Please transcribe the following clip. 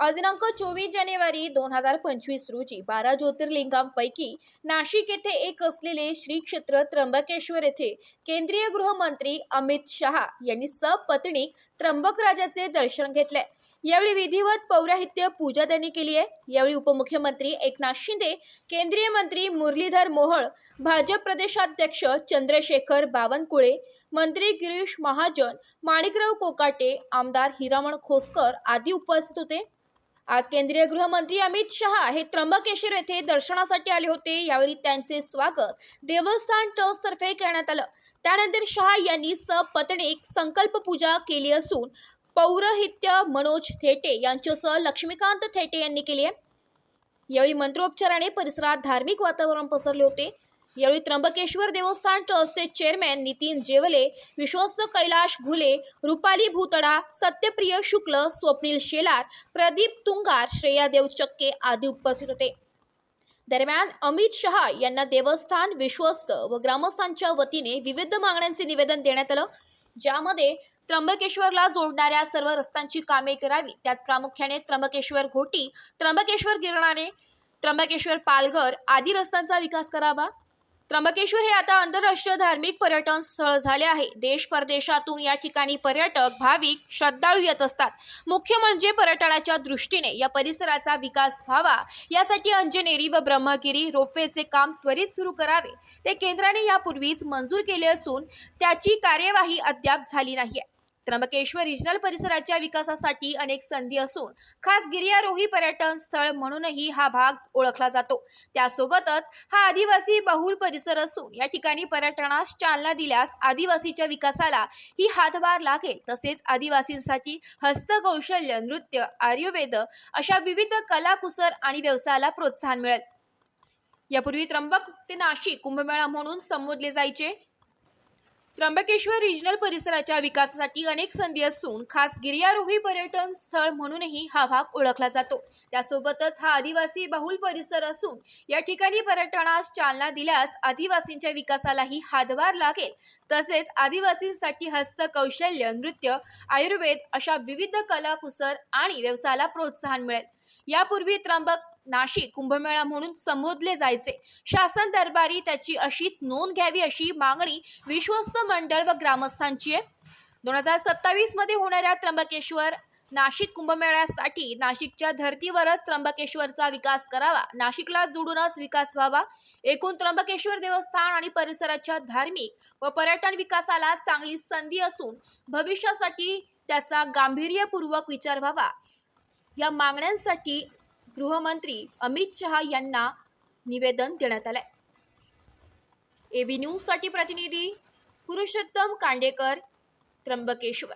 आज दिनांक चोवीस जानेवारी दोन हजार पंचवीस रोजी बारा ज्योतिर्लिंगांपैकी नाशिक येथे एक असलेले श्री क्षेत्र त्र्यंबकेश्वर येथे केंद्रीय गृहमंत्री अमित शहा यांनी सपत्नीक त्र्यंबकराजाचे दर्शन घेतले. यावेळी विधिवत पौराहित्य पूजा त्यांनी केली आहे. यावेळी उपमुख्यमंत्री एकनाथ शिंदे केंद्रीय मंत्री मुरलीधर मोहोळ भाजप प्रदेशाध्यक्ष चंद्रशेखर बावनकुळे मंत्री गिरीश महाजन माणिकराव कोकाटे आमदार हिरामण खोसकर आदी उपस्थित होते. आज केंद्रीय गृहमंत्री अमित शहा हे त्र्यंबकेश्वर येथे दर्शनासाठी आले होते. यावेळी त्यांचे स्वागत देवस्थान ट्रस्ट तर्फे करण्यात आलं. त्यानंतर शहा यांनी सपत्नीक संकल्प पूजा केली असून पौरहित्य मनोज थेटे यांच्यासह लक्ष्मीकांत थेटे यांनी केली आहे. यावेळी मंत्रोपचाराने परिसरात धार्मिक वातावरण पसरले होते. यावेळी त्र्यंबकेश्वर देवस्थान ट्रस्टचे चेअरमॅन नितीन जेवले विश्वस्त कैलाश घुले रुपाली भूतडा सत्यप्रिय शुक्ल स्वप्नील शेलार प्रदीप तुंगार श्रेया देवचक्के आदी उपस्थित होते. दरम्यान अमित शहा यांना देवस्थान विश्वस्त व ग्रामस्थांच्या वतीने विविध मागण्यांचे निवेदन देण्यात आलं ज्यामध्ये त्र्यंबकेश्वरला जोडणाऱ्या सर्व रस्त्यांची कामे करावी त्यात प्रामुख्याने त्र्यंबकेश्वर घोटी त्र्यंबकेश्वर गिरणारे त्र्यंबकेश्वर पालघर आदी रस्त्यांचा विकास करावा त्र्यंबकेश्वर हे आता आंतरराष्ट्रीय धार्मिक पर्यटन स्थळ झाले आहे. देश परदेशातून या ठिकाणी पर्यटक भाविक श्रद्धाळू येत असतात. मुख्य म्हणजे पर्यटनाच्या दृष्टीने या परिसराचा विकास व्हावा यासाठी अंजनेरी व ब्रह्मगिरी रोपवेचे काम त्वरित सुरू करावे. ते केंद्राने यापूर्वीच मंजूर केले असून त्याची कार्यवाही अद्याप झाली नाही त्र्यंबकेश्वर रिजनल परिसराच्या विकासासाठी अनेक संधी असून खास गिर्यारोही पर्यटन स्थळ म्हणूनही हा भाग ओळखला जातो. त्यासोबतच हा आदिवासी बहुल परिसर असून या ठिकाणी पर्यटनास चालना दिल्यास आदिवासीच्या विकासाला ही हातभार लागेल. तसेच आदिवासींसाठी हस्तकौशल्य नृत्य आयुर्वेद अशा विविध कलाकुसर आणि व्यवसायाला प्रोत्साहन मिळेल. यापूर्वी त्र्यंबक ते नाशिक कुंभमेळा म्हणून संबोधले जायचे. त्र्यंबकेश्वर रिजनल परिसराच्या विकासासाठी अनेक संधी असून खास गिर्यारोही पर्यटन स्थळ म्हणूनही हा भाग ओळखला जातो. त्यासोबतच हा आदिवासी बहुल परिसर असून या ठिकाणी पर्यटनास चालना दिल्यास आदिवासींच्या विकासालाही हातभार लागेल. तसेच आदिवासींसाठी हस्तकौशल्य नृत्य आयुर्वेद अशा विविध कलाकुसर आणि व्यवसायाला प्रोत्साहन मिळेल. यापूर्वी त्र्यंबक नाशिक कुंभमेळा म्हणून संबोधले जायचे. शासन दरबारी त्याची अशीच नोंद घ्यावी अशी मागणी विश्वस्त मंडळ व ग्रामस्थांची आहे. दोन हजार सत्तावीसमध्ये होणाऱ्या त्र्यंबकेश्वर नाशिक कुंभमेळ्यासाठी नाशिकच्या धर्तीवरच त्र्यंबकेश्वरचा विकास करावा नाशिकला जोडूनच विकास व्हावा. एकूण त्र्यंबकेश्वर देवस्थान आणि परिसराच्या धार्मिक व पर्यटन विकासाला चांगली संधी असून भविष्यासाठी त्याचा गांभीर्यपूर्वक विचार व्हावा. या मागण्यांसाठी गृहमंत्री अमित शहा यांना निवेदन देण्यात आलंय. एबी न्यूजसाठी प्रतिनिधी पुरुषोत्तम कांडेकर त्र्यंबकेश्वर.